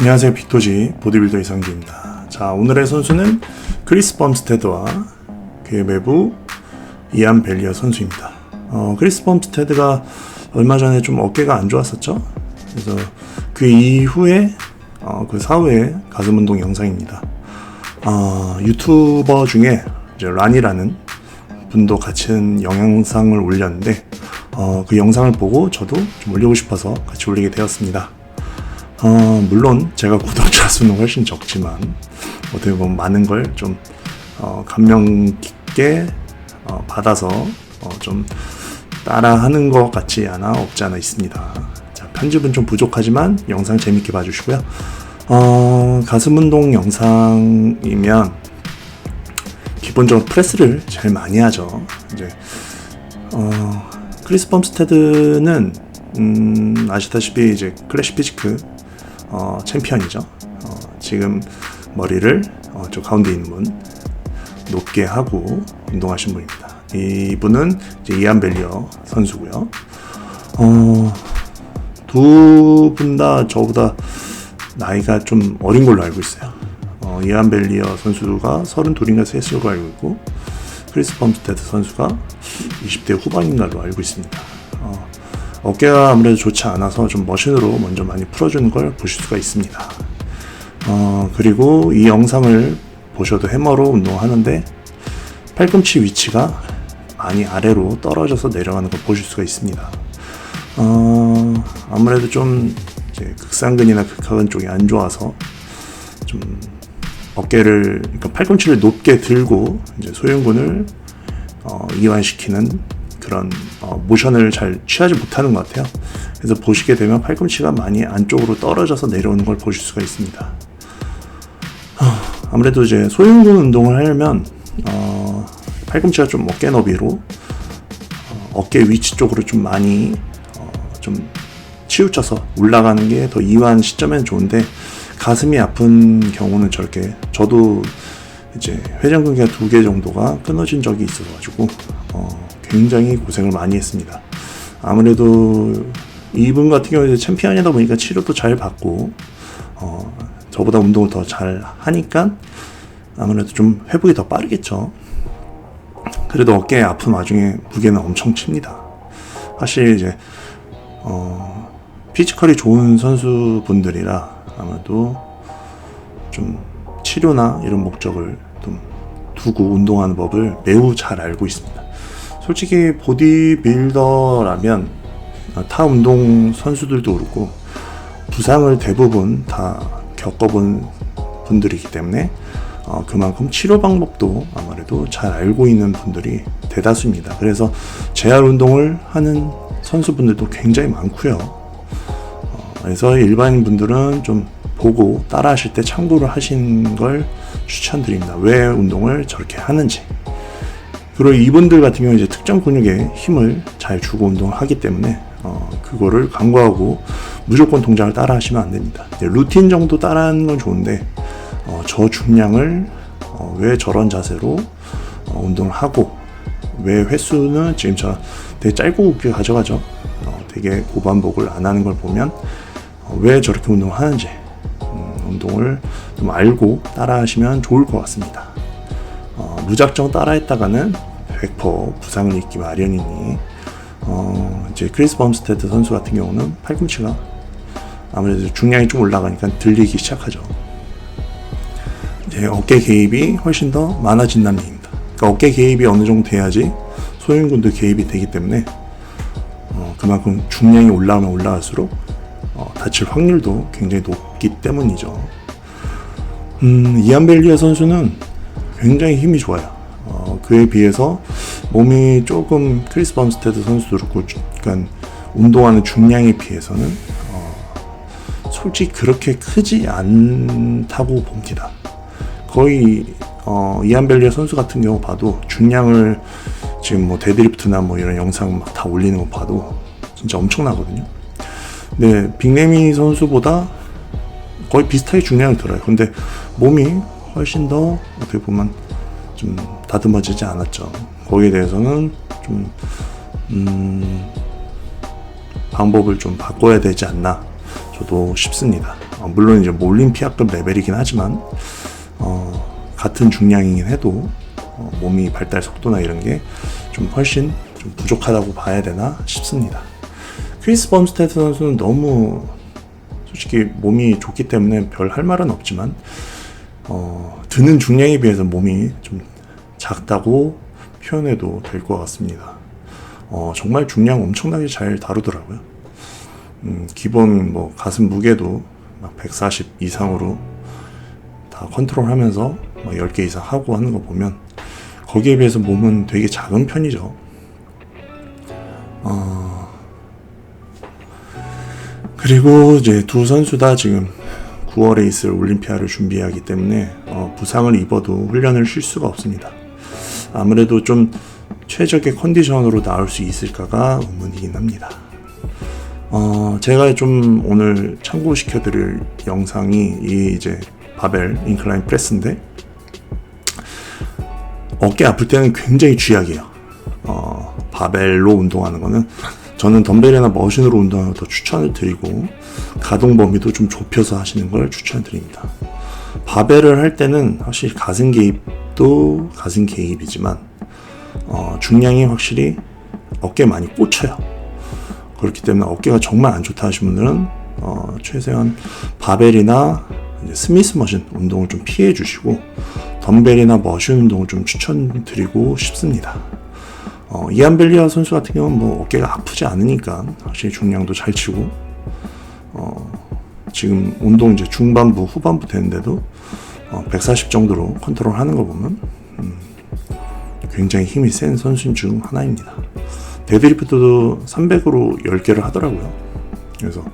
안녕하세요. 빅토지 보디빌더 이상주입니다. 자 오늘의 선수는 크리스 범스테드와 그의 매부 이안 벨리어 선수입니다. 어, 크리스 범스테드가 얼마 전에 좀 어깨가 안 좋았었죠? 그래서 그 이후에 어, 그 사후에 가슴 운동 영상입니다. 어, 유튜버 중에 란이라는 분도 같은 영상을 올렸는데 어, 그 영상을 보고 저도 좀 올리고 싶어서 같이 올리게 되었습니다 어, 물론 제가 구독자 수는 훨씬 적지만 어떻게 보면 많은 걸좀 어, 감명 깊게 어, 받아서 어, 좀 따라하는 것 같지 않아 없지 않아 있습니다. 자, 편집은 좀 부족하지만 영상 재밌게 봐주시고요. 어, 가슴 운동 영상이면 기본적으로 프레스를 제일 많이 하죠. 이제 어, 크리스 범스테드는 음, 아시다시피 이제 클래식 피지크 어, 챔피언이죠. 어, 지금 머리를 어, 저 가운데 있는 분 높게 하고 운동하신 분입니다. 이분은 이안 벨리어 선수고요. 어, 두 분 다 저보다 나이가 좀 어린 걸로 알고 있어요. 어, 이안 벨리어 선수가 32인가 3을 알고 있고 크리스 범스테드 선수가 20대 후반인 걸로 알고 있습니다. 어, 어깨가 아무래도 좋지 않아서 좀 머신으로 먼저 많이 풀어주는 걸 보실 수가 있습니다. 어, 그리고 이 영상을 보셔도 해머로 운동하는데 팔꿈치 위치가 많이 아래로 떨어져서 내려가는 걸 보실 수가 있습니다. 어, 아무래도 좀 극상근이나 극하근 쪽이 안 좋아서 좀 어깨를 그러니까 팔꿈치를 높게 들고 이제 소흉근을 어, 이완시키는 그런 어, 모션을 잘 취하지 못하는 것 같아요. 그래서 보시게 되면 팔꿈치가 많이 안쪽으로 떨어져서 내려오는 걸 보실 수가 있습니다. 어, 아무래도 이제 소흉근 운동을 하려면 어, 팔꿈치가 좀 어깨 너비로 어, 어깨 위치 쪽으로 좀 많이 어, 좀 치우쳐서 올라가는 게 더 이완 시점엔 좋은데 가슴이 아픈 경우는 저렇게 저도 이제 회전근개가 두개 정도가 끊어진 적이 있어가지고 어, 굉장히 고생을 많이 했습니다. 아무래도 이분 같은 경우에 챔피언이다 보니까 치료도 잘 받고 어, 저보다 운동을 더 잘 하니까 아무래도 좀 회복이 더 빠르겠죠. 그래도 어깨 아픈 와중에 무게는 엄청 칩니다. 사실 이제 어, 피지컬이 좋은 선수분들이라 아마도 좀 치료나 이런 목적을 좀 두고 운동하는 법을 매우 잘 알고 있습니다. 솔직히 보디빌더라면 타 운동 선수들도 그렇고 부상을 대부분 다 겪어본 분들이기 때문에 어, 그만큼 치료 방법도 아무래도 잘 알고 있는 분들이 대다수입니다. 그래서 재활 운동을 하는 선수분들도 굉장히 많고요. 어, 그래서 일반인 분들은 좀 보고 따라 하실 때 참고를 하신 걸 추천드립니다. 왜 운동을 저렇게 하는지. 그리고 이분들 같은 경우 이제 특정 근육에 힘을 잘 주고 운동을 하기 때문에 어, 그거를 간과하고 무조건 동작을 따라 하시면 안 됩니다. 루틴 정도 따라 하는 건 좋은데 어, 저 중량을 어, 왜 저런 자세로 어, 운동을 하고 왜 횟수는 지금 저 되게 짧고 굵게 가져가죠. 어, 되게 고반복을 안 하는 걸 보면 어, 왜 저렇게 운동을 하는지 음, 운동을 좀 알고 따라 하시면 좋을 것 같습니다. 어, 무작정 따라 했다가는 100% 부상을 입기 마련이니 어, 이제 크리스 범스테드 선수 같은 경우는 팔꿈치가 아무래도 중량이 좀 올라가니까 들리기 시작하죠. 이제 어깨 개입이 훨씬 더 많아진다는 얘기입니다. 그러니까 어깨 개입이 어느 정도 돼야지 소흉근도 개입이 되기 때문에 어, 그만큼 중량이 올라가면 올라갈수록 어, 다칠 확률도 굉장히 높기 때문이죠. 음, 이안 벨리아 선수는 굉장히 힘이 좋아요. 어, 그에 비해서 몸이 조금 크리스 범스테드 선수도 그렇고 그러니까 운동하는 중량에 비해서는 어, 솔직히 그렇게 크지 않다고 봅니다. 거의 어, 이안 벨리아 선수 같은 경우 봐도 중량을 지금 뭐 데드리프트나 뭐 이런 영상 막 다 올리는 거 봐도 진짜 엄청나거든요. 네, 빅레미 선수보다 거의 비슷하게 중량이 들어요. 근데 몸이 훨씬 더 어떻게 보면 좀 다듬어지지 않았죠. 거기에 대해서는 좀 음, 방법을 좀 바꿔야 되지 않나. 저도 싶습니다. 어, 물론 이제 뭐 올림피아급 레벨이긴 하지만 어, 같은 중량이긴 해도 어, 몸이 발달 속도나 이런 게 좀 훨씬 좀 부족하다고 봐야 되나 싶습니다. 크리스 범스테드 선수는 너무 솔직히 몸이 좋기 때문에 별 할 말은 없지만 어, 드는 중량에 비해서 몸이 좀 작다고 표현해도 될 것 같습니다. 어, 정말 중량 엄청나게 잘 다루더라고요. 음, 기본 뭐 가슴 무게도 막 140 이상으로 다 컨트롤하면서 막 10개 이상 하고 하는 거 보면 거기에 비해서 몸은 되게 작은 편이죠. 어, 그리고 이제 두 선수 다 지금 9월에 있을 올림피아를 준비하기 때문에 어, 부상을 입어도 훈련을 쉴 수가 없습니다. 아무래도 좀 최적의 컨디션으로 나올 수 있을까가 의문이긴 합니다. 어, 제가 좀 오늘 참고시켜드릴 영상이 이 이제 바벨 인클라인 프레스인데 어깨 아플 때는 굉장히 쥐약이에요. 어, 바벨로 운동하는 거는 저는 덤벨이나 머신으로 운동하는 거더 추천을 드리고 가동 범위도 좀 좁혀서 하시는 걸 추천드립니다. 바벨을 할 때는 확실히 가슴 개입도 가슴 개입이지만 어, 중량이 확실히 어깨에 많이 꽂혀요. 그렇기 때문에 어깨가 정말 안 좋다 하시는 분들은 어, 최대한 바벨이나 스미스 머신 운동을 좀 피해 주시고 덤벨이나 머신 운동을 좀 추천드리고 싶습니다. 어, 이안 벨리아 선수 같은 경우는 뭐 어깨가 아프지 않으니까 확실히 중량도 잘 치고 어, 지금 운동 이제 중반부 후반부 되는데도 어, 140 정도로 컨트롤하는 거 보면 음, 굉장히 힘이 센 선수 중 하나입니다. 데드리프트도 300으로 10개를 하더라고요. 그래서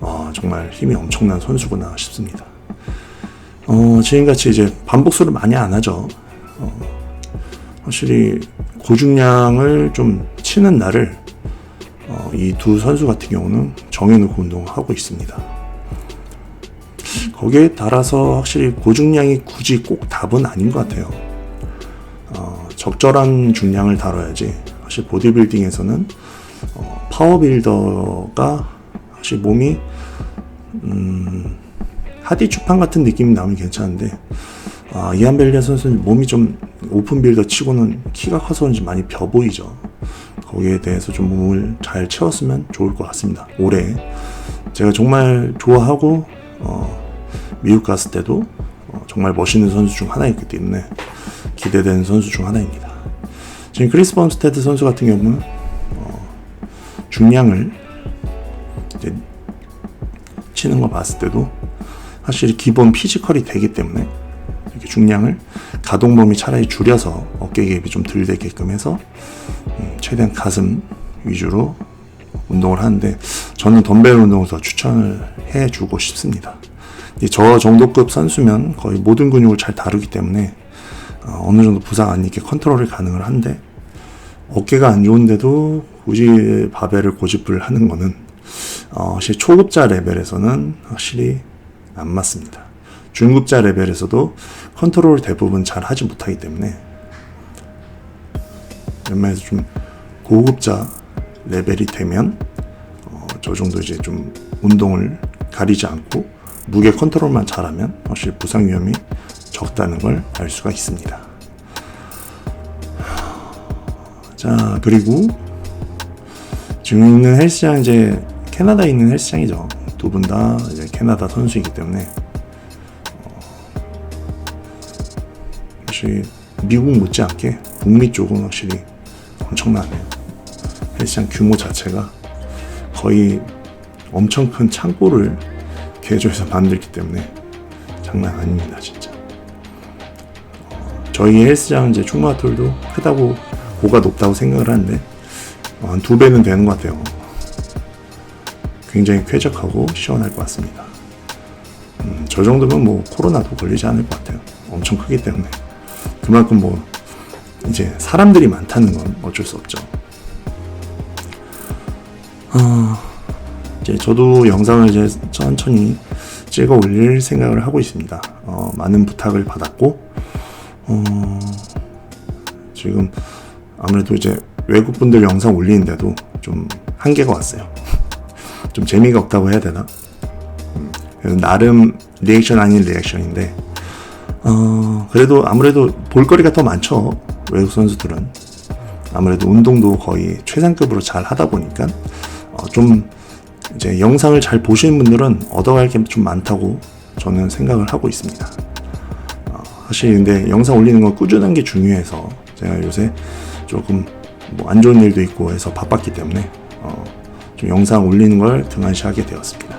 아, 정말 힘이 엄청난 선수구나 싶습니다. 어, 지금같이 이제 반복수를 많이 안 하죠. 어, 확실히 고중량을 좀 치는 날을 어, 이두 선수 같은 경우는 정해놓고 운동을 하고 있습니다. 거기에 따라서 확실히 고중량이 굳이 꼭 답은 아닌 것 같아요. 어, 적절한 중량을 다뤄야지. 사실 보디빌딩에서는 어, 파워빌더가 사실 몸이 음, 하디 추판 같은 느낌이 나면 괜찮은데 아, 이안 벨리아 선수는 몸이 좀 오픈 빌더 치고는 키가 커서 그런지 많이 벼 보이죠. 거기에 대해서 좀 몸을 잘 채웠으면 좋을 것 같습니다. 올해 제가 정말 좋아하고 어, 미국 갔을 때도 어, 정말 멋있는 선수 중 하나였기 때문에 기대되는 선수 중 하나입니다. 지금 크리스 범스테드 선수 같은 경우는 어, 중량을 치는 거 봤을 때도 확실히 기본 피지컬이 되기 때문에 중량을 가동 범위 차라리 줄여서 어깨 개입이 좀 덜 되게끔 해서 음, 최대한 가슴 위주로 운동을 하는데 저는 덤벨 운동을 더 추천을 해주고 싶습니다. 저 정도급 선수면 거의 모든 근육을 잘 다루기 때문에 어, 어느 정도 부상 안 입게 컨트롤이 가능을 한데 어깨가 안 좋은데도 굳이 바벨을 고집을 하는 거는 어, 사실 초급자 레벨에서는 확실히 안 맞습니다. 중급자 레벨에서도 컨트롤 대부분 잘 하지 못하기 때문에 웬만해서 좀 고급자 레벨이 되면 어, 저 정도 이제 좀 운동을 가리지 않고 무게 컨트롤만 잘하면 확실히 부상 위험이 적다는 걸 알 수가 있습니다. 자 그리고 지금 있는 헬스장 이제 캐나다에 있는 헬스장이죠. 두 분 다 이제 캐나다 선수이기 때문에 역시 미국 못지않게 북미 쪽은 확실히 엄청나네요. 헬스장 규모 자체가 거의 엄청 큰 창고를 개조해서 만들기 때문에 장난 아닙니다, 진짜. 어, 저희 헬스장 이제 충마톨도 크다고 고가 높다고 생각을 하는데 어, 한두 배는 되는 것 같아요. 굉장히 쾌적하고 시원할 것 같습니다. 음, 저 정도면 뭐 코로나도 걸리지 않을 것 같아요. 엄청 크기 때문에 그만큼 뭐 이제 사람들이 많다는 건 어쩔 수 없죠. 어, 이제 저도 영상을 이제 천천히 찍어 올릴 생각을 하고 있습니다. 어, 많은 부탁을 받았고, 어, 지금 아무래도 이제 외국 분들 영상 올리는데도 좀 한계가 왔어요. 좀 재미가 없다고 해야 되나? 그래서 나름 리액션 아닌 리액션인데 어, 그래도 아무래도 볼거리가 더 많죠. 외국 선수들은 아무래도 운동도 거의 최상급으로 잘 하다 보니까 어, 좀 이제 영상을 잘 보시는 분들은 얻어갈 게 좀 많다고 저는 생각을 하고 있습니다. 어, 사실 근데 영상 올리는 건 꾸준한 게 중요해서 제가 요새 조금 뭐 안 좋은 일도 있고 해서 바빴기 때문에 어, 좀 영상 올리는 걸 등한시하게 되었습니다.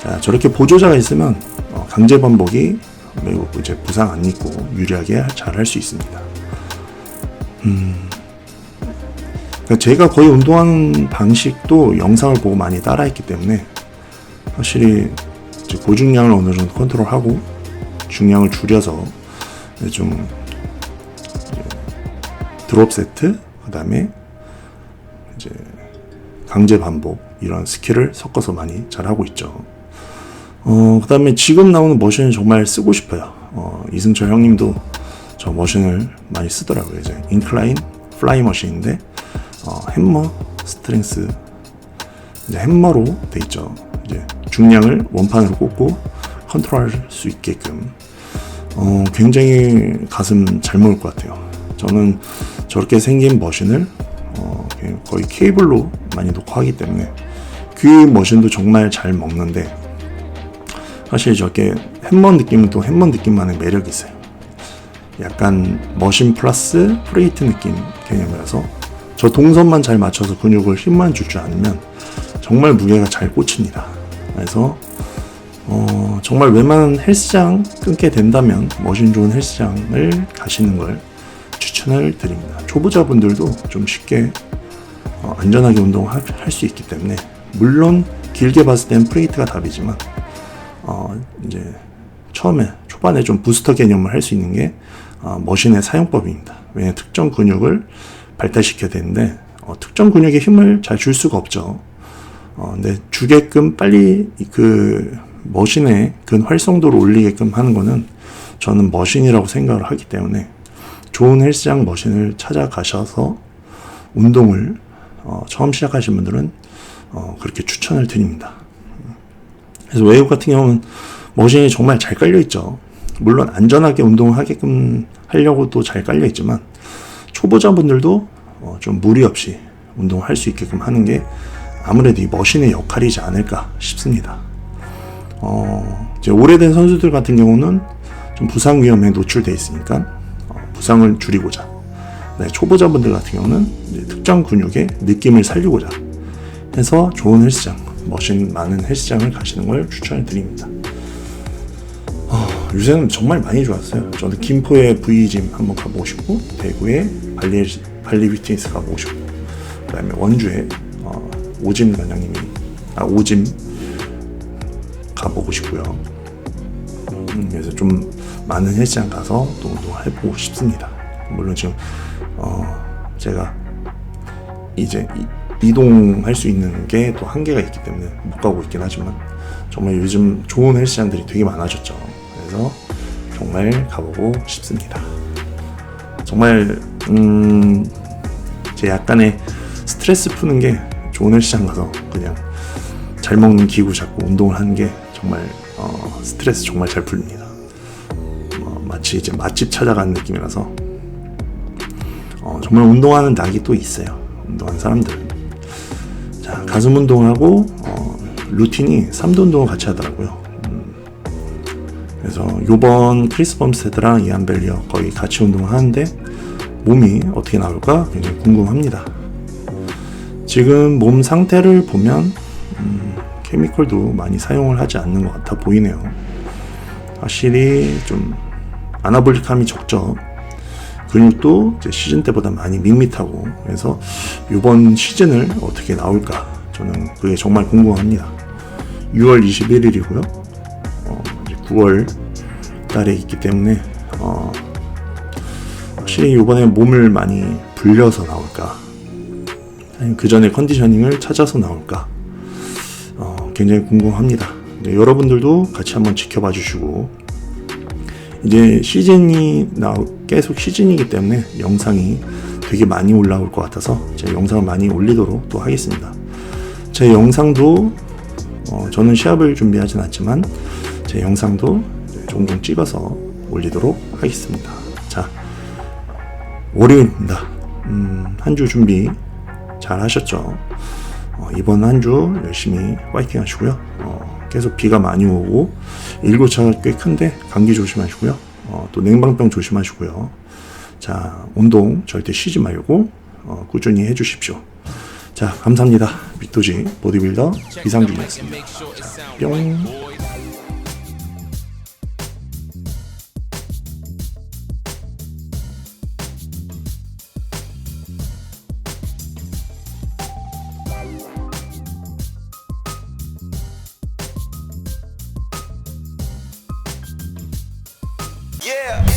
자 저렇게 보조자가 있으면 어, 강제 반복이 매우 이제 부상 안 입고 유리하게 잘 할 수 있습니다. 그러니까 제가 거의 운동하는 방식도 영상을 보고 많이 따라했기 때문에 확실히 고중량을 어느 정도 컨트롤하고 중량을 줄여서 좀 드롭 세트 그다음에 이제 강제 반복 이런 스킬을 섞어서 많이 잘 하고 있죠. 어 그 다음에 지금 나오는 머신을 정말 쓰고 싶어요. 어 이승철 형님도 저 머신을 많이 쓰더라고요. 이제 인클라인 플라이 머신인데 어, 햄머 스트렝스 이제 햄머로 돼 있죠. 이제 중량을 원판으로 꽂고 컨트롤할 수 있게끔 어, 굉장히 가슴 잘 먹을 것 같아요. 저는 저렇게 생긴 머신을 어, 거의 케이블로 많이 녹화하기 때문에 그 머신도 정말 잘 먹는데 사실 저렇게 햄머 느낌은 또 햄머 느낌만의 매력이 있어요. 약간 머신 플러스 프레이트 느낌 개념이라서 저 동선만 잘 맞춰서 근육을 힘만 줄줄 아니면 정말 무게가 잘 꽂힙니다. 그래서 어, 정말 웬만한 헬스장 끊게 된다면 머신 좋은 헬스장을 가시는 걸 추천을 드립니다. 초보자분들도 좀 쉽게 어, 안전하게 운동할 수 있기 때문에 물론 길게 봤을 땐 프레이트가 답이지만 어, 이제 처음에 초반에 좀 부스터 개념을 할 수 있는 게 어, 머신의 사용법입니다. 왜냐하면 특정 근육을 발달시켜야 되는데 어, 특정 근육에 힘을 잘 줄 수가 없죠. 어, 근데 주게끔 빨리 그 머신의 근 활성도를 올리게끔 하는 거는 저는 머신이라고 생각을 하기 때문에 좋은 헬스장 머신을 찾아가셔서 운동을 어, 처음 시작하신 분들은 어, 그렇게 추천을 드립니다. 그래서 웨이브 같은 경우는 머신이 정말 잘 깔려 있죠. 물론 안전하게 운동을 하게끔 하려고도 잘 깔려 있지만 초보자분들도 어, 좀 무리 없이 운동할 수 있게끔 하는 게 아무래도 이 머신의 역할이지 않을까 싶습니다. 어, 이제 오래된 선수들 같은 경우는 좀 부상 위험에 노출돼 있으니까 어, 부상을 줄이고자. 네, 초보자분들 같은 경우는 특정 근육의 느낌을 살리고자 해서 좋은 헬스장, 머신 많은 헬스장을 가시는 걸 추천을 드립니다. 요새는 정말 많이 좋았어요. 저는 김포의 V짐 한번 가보고 싶고 대구의 발리 발리 비트니스 가보고 싶고 그 다음에 원주에 어, 오짐 관장님이 아 오짐 가보고 싶고요. 음, 그래서 좀 많은 헬스장 가서 또 운동해보고 싶습니다. 물론 지금 어, 제가 이제 이, 이동할 수 있는 게 또 한계가 있기 때문에 못 가고 있긴 하지만 정말 요즘 좋은 헬스장들이 되게 많아졌죠. 그래서 정말 가보고 싶습니다. 정말 음, 제 약간의 스트레스 푸는 게 좋은 헬스장 가서 그냥 잘 먹는 기구 잡고 운동을 하는 게 정말 어, 스트레스 정말 잘 풀립니다. 어, 마치 이제 맛집 찾아가는 느낌이라서 어, 정말 운동하는 낙이 또 있어요. 운동하는 사람들은 자 가슴 운동하고 어, 루틴이 3도 운동을 같이 하더라고요. 그래서 요번 크리스 범스테드랑 이안 벨리어 거의 같이 운동을 하는데 몸이 어떻게 나올까 굉장히 궁금합니다. 지금 몸 상태를 보면 음, 케미컬도 많이 사용을 하지 않는 것 같아 보이네요. 확실히 좀 아나볼릭함이 적죠. 근육도 시즌 때보다 많이 밋밋하고 그래서 이번 시즌을 어떻게 나올까 저는 그게 정말 궁금합니다. 6월 21일이고요. 9월 달에 있기 때문에 어, 확실히 이번에 몸을 많이 불려서 나올까 그 전에 컨디셔닝을 찾아서 나올까 어, 굉장히 궁금합니다. 네, 여러분들도 같이 한번 지켜봐 주시고 이제 시즌이 나 계속 시즌이기 때문에 영상이 되게 많이 올라올 것 같아서 제 영상을 많이 올리도록 또 하겠습니다. 제 영상도 어, 저는 시합을 준비하진 않지만 제 영상도 종종 찍어서 올리도록 하겠습니다. 자, 월요일입니다. 음, 한 주 준비 잘 하셨죠? 어, 이번 한 주 열심히 파이팅 하시고요. 어, 계속 비가 많이 오고 일교차가 꽤 큰데 감기 조심하시고요. 어, 또 냉방병 조심하시고요. 자, 운동 절대 쉬지 말고 어, 꾸준히 해주십시오. 자, 감사합니다. 빅토지 보디빌더 이상준이었습니다. 뿅. Yeah.